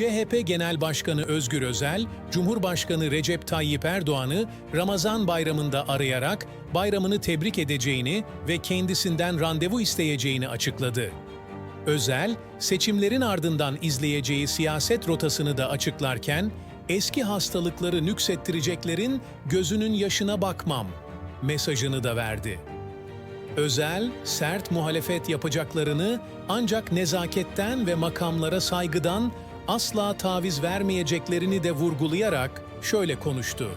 CHP Genel Başkanı Özgür Özel, Cumhurbaşkanı Recep Tayyip Erdoğan'ı Ramazan bayramında arayarak bayramını tebrik edeceğini ve kendisinden randevu isteyeceğini açıkladı. Özel, seçimlerin ardından izleyeceği siyaset rotasını da açıklarken, eski hastalıkları nüksettireceklerin gözünün yaşına bakmam mesajını da verdi. Özel, sert muhalefet yapacaklarını ancak nezaketten ve makamlara saygıdan asla taviz vermeyeceklerini de vurgulayarak şöyle konuştu.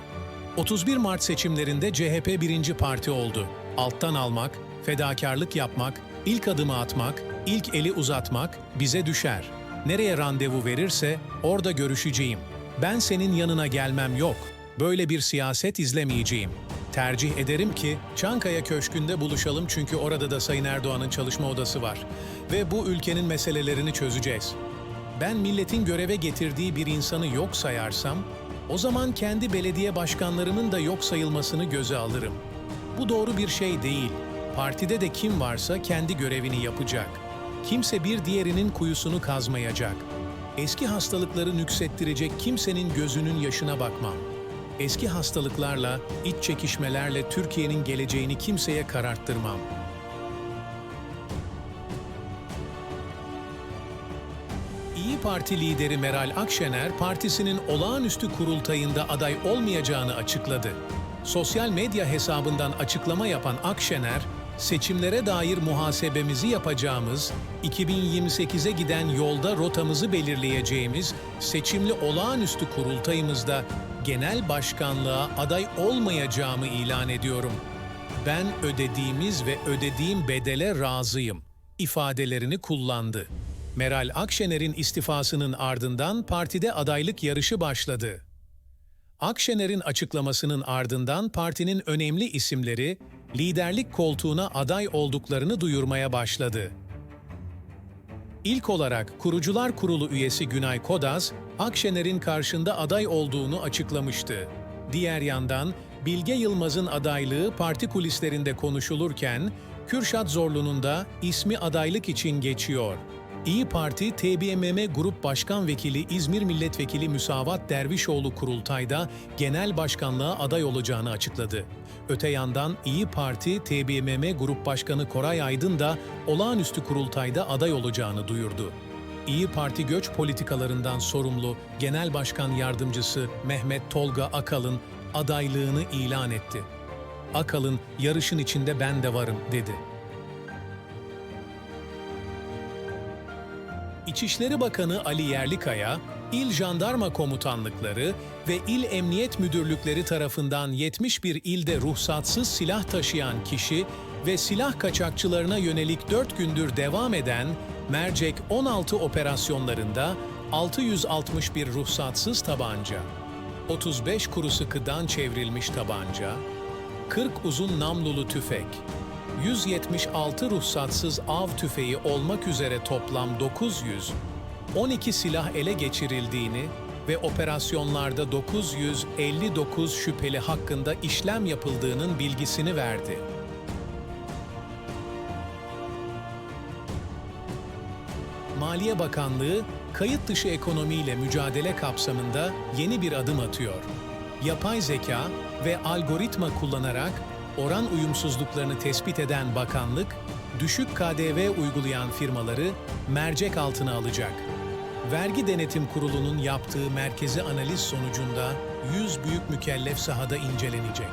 31 Mart seçimlerinde CHP birinci parti oldu. Alttan almak, fedakarlık yapmak, ilk adımı atmak, ilk eli uzatmak bize düşer. Nereye randevu verirse orada görüşeceğim. Ben senin yanına gelmem yok. Böyle bir siyaset izlemeyeceğim. Tercih ederim ki Çankaya Köşkü'nde buluşalım çünkü orada da Sayın Erdoğan'ın çalışma odası var. Ve bu ülkenin meselelerini çözeceğiz. Ben milletin göreve getirdiği bir insanı yok sayarsam, o zaman kendi belediye başkanlarımın da yok sayılmasını göze alırım. Bu doğru bir şey değil. Partide de kim varsa kendi görevini yapacak. Kimse bir diğerinin kuyusunu kazmayacak. Eski hastalıkları nüksettirecek kimsenin gözünün yaşına bakmam. Eski hastalıklarla, iç çekişmelerle Türkiye'nin geleceğini kimseye kararttırmam. Parti lideri Meral Akşener, partisinin olağanüstü kurultayında aday olmayacağını açıkladı. Sosyal medya hesabından açıklama yapan Akşener, seçimlere dair muhasebemizi yapacağımız, 2028'e giden yolda rotamızı belirleyeceğimiz seçimli olağanüstü kurultayımızda genel başkanlığa aday olmayacağımı ilan ediyorum. Ben ödediğimiz ve ödediğim bedele razıyım ifadelerini kullandı. Meral Akşener'in istifasının ardından partide adaylık yarışı başladı. Akşener'in açıklamasının ardından partinin önemli isimleri liderlik koltuğuna aday olduklarını duyurmaya başladı. İlk olarak Kurucular Kurulu üyesi Günay Kodaz, Akşener'in karşında aday olduğunu açıklamıştı. Diğer yandan Bilge Yılmaz'ın adaylığı parti kulislerinde konuşulurken, Kürşat Zorlu'nun da ismi adaylık için geçiyor. İyi Parti, TBMM Grup Başkan Vekili İzmir Milletvekili Müsavat Dervişoğlu kurultayda genel başkanlığa aday olacağını açıkladı. Öte yandan İyi Parti, TBMM Grup Başkanı Koray Aydın da olağanüstü kurultayda aday olacağını duyurdu. İyi Parti göç politikalarından sorumlu Genel Başkan Yardımcısı Mehmet Tolga Akalın adaylığını ilan etti. Akalın yarışın içinde ben de varım dedi. İçişleri Bakanı Ali Yerlikaya, İl Jandarma Komutanlıkları ve İl Emniyet Müdürlükleri tarafından 71 ilde ruhsatsız silah taşıyan kişi ve silah kaçakçılarına yönelik 4 gündür devam eden Mercek 16 operasyonlarında 661 ruhsatsız tabanca, 35 kuru sıkıdan çevrilmiş tabanca, 40 uzun namlulu tüfek, 176 ruhsatsız av tüfeği olmak üzere toplam 900, 12 silah ele geçirildiğini ve operasyonlarda 959 şüpheli hakkında işlem yapıldığının bilgisini verdi. Maliye Bakanlığı, kayıt dışı ekonomiyle mücadele kapsamında yeni bir adım atıyor. Yapay zeka ve algoritma kullanarak oran uyumsuzluklarını tespit eden bakanlık, düşük KDV uygulayan firmaları mercek altına alacak. Vergi Denetim Kurulu'nun yaptığı merkezi analiz sonucunda 100 büyük mükellef sahada incelenecek.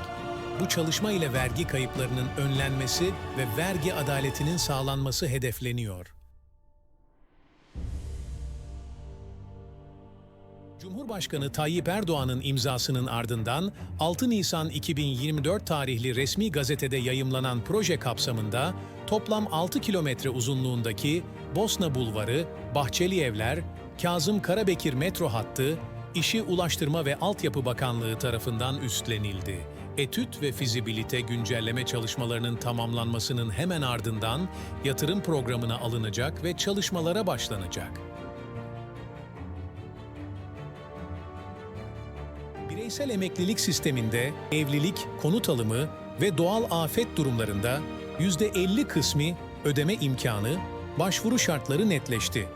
Bu çalışma ile vergi kayıplarının önlenmesi ve vergi adaletinin sağlanması hedefleniyor. Cumhurbaşkanı Tayyip Erdoğan'ın imzasının ardından 6 Nisan 2024 tarihli resmi gazetede yayımlanan proje kapsamında toplam 6 kilometre uzunluğundaki Bosna Bulvarı, Bahçeli Evler, Kazım Karabekir metro hattı, İşi Ulaştırma ve Altyapı Bakanlığı tarafından üstlenildi. Etüt ve fizibilite güncelleme çalışmalarının tamamlanmasının hemen ardından yatırım programına alınacak ve çalışmalara başlanacak. Bireysel emeklilik sisteminde evlilik, konut alımı ve doğal afet durumlarında %50 kısmi ödeme imkanı, başvuru şartları netleşti.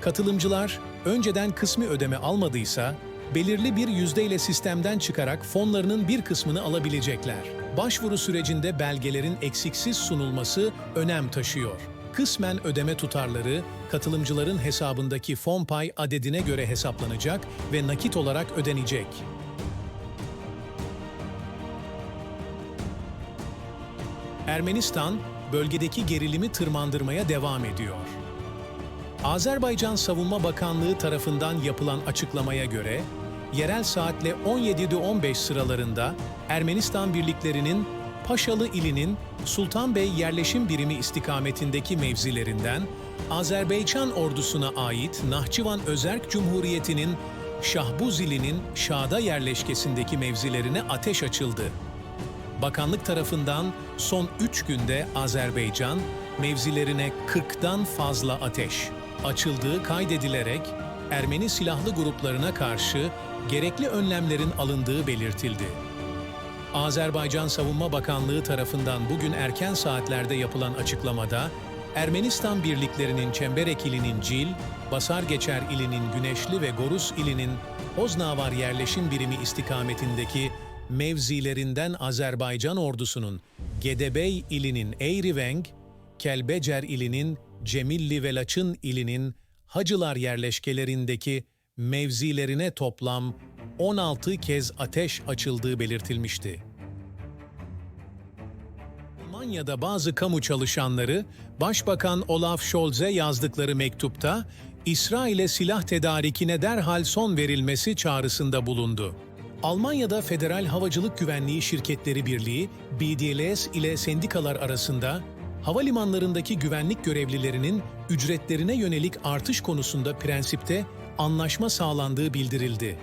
Katılımcılar önceden kısmi ödeme almadıysa, belirli bir yüzdeyle sistemden çıkarak fonlarının bir kısmını alabilecekler. Başvuru sürecinde belgelerin eksiksiz sunulması önem taşıyor. Kısmen ödeme tutarları, katılımcıların hesabındaki fon pay adedine göre hesaplanacak ve nakit olarak ödenecek. Ermenistan, bölgedeki gerilimi tırmandırmaya devam ediyor. Azerbaycan Savunma Bakanlığı tarafından yapılan açıklamaya göre, yerel saatle 17.15 sıralarında Ermenistan birliklerinin Paşalı ilinin Sultanbey yerleşim birimi istikametindeki mevzilerinden Azerbaycan ordusuna ait Nahçıvan Özerk Cumhuriyeti'nin Şahbuz ilinin Şada yerleşkesindeki mevzilerine ateş açıldı. Bakanlık tarafından son 3 günde Azerbaycan mevzilerine 40'dan fazla ateş açıldığı kaydedilerek Ermeni silahlı gruplarına karşı gerekli önlemlerin alındığı belirtildi. Azerbaycan Savunma Bakanlığı tarafından bugün erken saatlerde yapılan açıklamada, Ermenistan birliklerinin Çemberek ilinin Cil, Basargeçer ilinin Güneşli ve Gorus ilinin Oznavar yerleşim birimi istikametindeki mevzilerinden Azerbaycan ordusunun Gedebey ilinin Eyriveng, Kelbecer ilinin Cemilli ve Laçın ilinin Hacılar yerleşkelerindeki mevzilerine toplam 16 kez ateş açıldığı belirtilmişti. Almanya'da bazı kamu çalışanları, Başbakan Olaf Scholz'e yazdıkları mektupta, İsrail'e silah tedarikine derhal son verilmesi çağrısında bulundu. Almanya'da Federal Havacılık Güvenliği Şirketleri Birliği, BDLS ile sendikalar arasında havalimanlarındaki güvenlik görevlilerinin ücretlerine yönelik artış konusunda prensipte anlaşma sağlandığı bildirildi.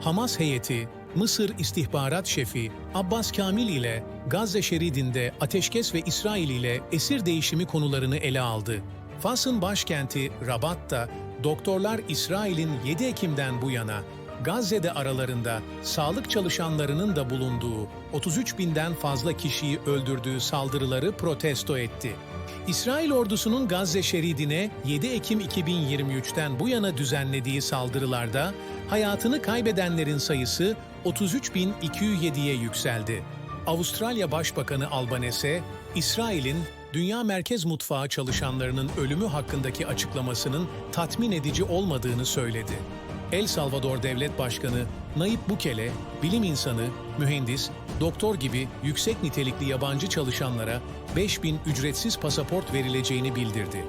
Hamas heyeti, Mısır İstihbarat Şefi Abbas Kamil ile Gazze şeridinde ateşkes ve İsrail ile esir değişimi konularını ele aldı. Fas'ın başkenti Rabat'ta doktorlar İsrail'in 7 Ekim'den bu yana Gazze'de aralarında sağlık çalışanlarının da bulunduğu 33 binden fazla kişiyi öldürdüğü saldırıları protesto etti. İsrail ordusunun Gazze şeridine 7 Ekim 2023'ten bu yana düzenlediği saldırılarda hayatını kaybedenlerin sayısı 33.207'ye yükseldi. Avustralya Başbakanı Albanese, İsrail'in Dünya Merkez Mutfağı çalışanlarının ölümü hakkındaki açıklamasının tatmin edici olmadığını söyledi. El Salvador Devlet Başkanı Nayib Bukele, bilim insanı, mühendis, doktor gibi yüksek nitelikli yabancı çalışanlara 5000 ücretsiz pasaport verileceğini bildirdi.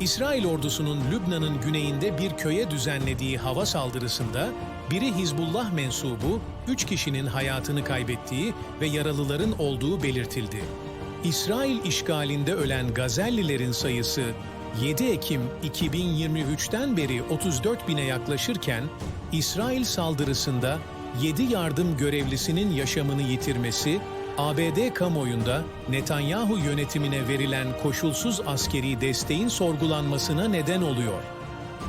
İsrail ordusunun Lübnan'ın güneyinde bir köye düzenlediği hava saldırısında biri Hizbullah mensubu 3 kişinin hayatını kaybettiği ve yaralıların olduğu belirtildi. İsrail işgalinde ölen Gazellilerin sayısı 7 Ekim 2023'ten beri 34 bine yaklaşırken İsrail saldırısında 7 yardım görevlisinin yaşamını yitirmesi, ABD kamuoyunda Netanyahu yönetimine verilen koşulsuz askeri desteğin sorgulanmasına neden oluyor.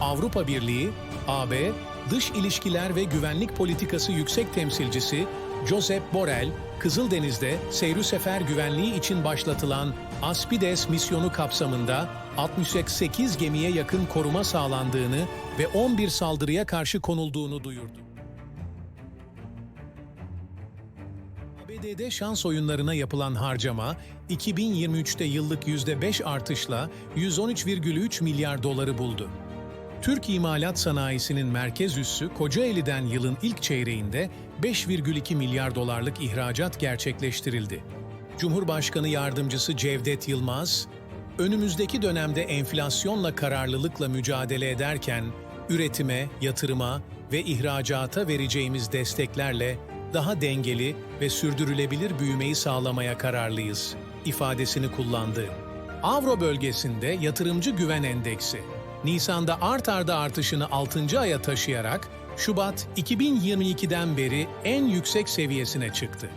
Avrupa Birliği, AB, Dış İlişkiler ve Güvenlik Politikası Yüksek Temsilcisi Josep Borrell, Kızıldeniz'de seyri sefer güvenliği için başlatılan Aspides misyonu kapsamında 68 gemiye yakın koruma sağlandığını ve 11 saldırıya karşı konulduğunu duyurdu. ABD'de şans oyunlarına yapılan harcama, 2023'te yıllık %5 artışla 113,3 milyar doları buldu. Türk imalat sanayisinin merkez üssü Kocaeli'den yılın ilk çeyreğinde 5,2 milyar dolarlık ihracat gerçekleştirildi. Cumhurbaşkanı Yardımcısı Cevdet Yılmaz, önümüzdeki dönemde enflasyonla kararlılıkla mücadele ederken üretime, yatırıma ve ihracata vereceğimiz desteklerle daha dengeli ve sürdürülebilir büyümeyi sağlamaya kararlıyız ifadesini kullandı. Avro bölgesinde yatırımcı güven endeksi Nisan'da art arda artışını 6. aya taşıyarak Şubat 2022'den beri en yüksek seviyesine çıktı.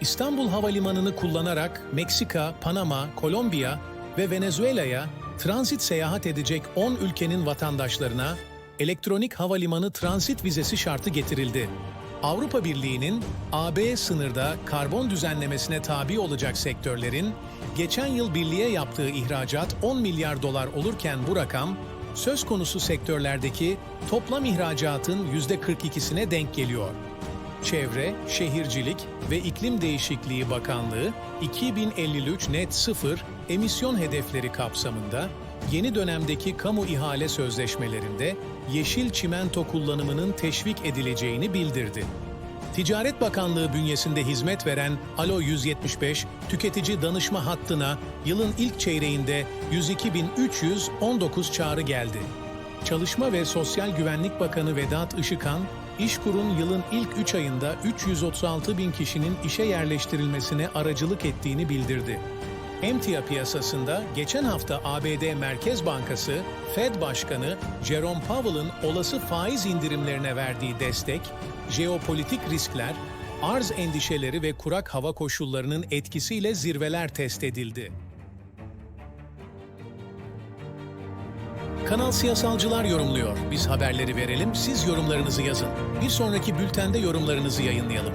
İstanbul Havalimanı'nı kullanarak Meksika, Panama, Kolombiya ve Venezuela'ya transit seyahat edecek 10 ülkenin vatandaşlarına elektronik havalimanı transit vizesi şartı getirildi. Avrupa Birliği'nin AB sınırda karbon düzenlemesine tabi olacak sektörlerin geçen yıl birliğe yaptığı ihracat 10 milyar dolar olurken bu rakam söz konusu sektörlerdeki toplam ihracatın %42'sine denk geliyor. Çevre, Şehircilik ve İklim Değişikliği Bakanlığı 2053 net sıfır emisyon hedefleri kapsamında yeni dönemdeki kamu ihale sözleşmelerinde yeşil çimento kullanımının teşvik edileceğini bildirdi. Ticaret Bakanlığı bünyesinde hizmet veren Alo 175 tüketici danışma hattına yılın ilk çeyreğinde 102.319 çağrı geldi. Çalışma ve Sosyal Güvenlik Bakanı Vedat Işıkhan, İşkur'un yılın ilk 3 ayında 336 bin kişinin işe yerleştirilmesine aracılık ettiğini bildirdi. Emtia piyasasında geçen hafta ABD Merkez Bankası, Fed Başkanı Jerome Powell'ın olası faiz indirimlerine verdiği destek, jeopolitik riskler, arz endişeleri ve kurak hava koşullarının etkisiyle zirveler test edildi. Kanal Siyasalcılar yorumluyor. Biz haberleri verelim, siz yorumlarınızı yazın. Bir sonraki bültende yorumlarınızı yayınlayalım.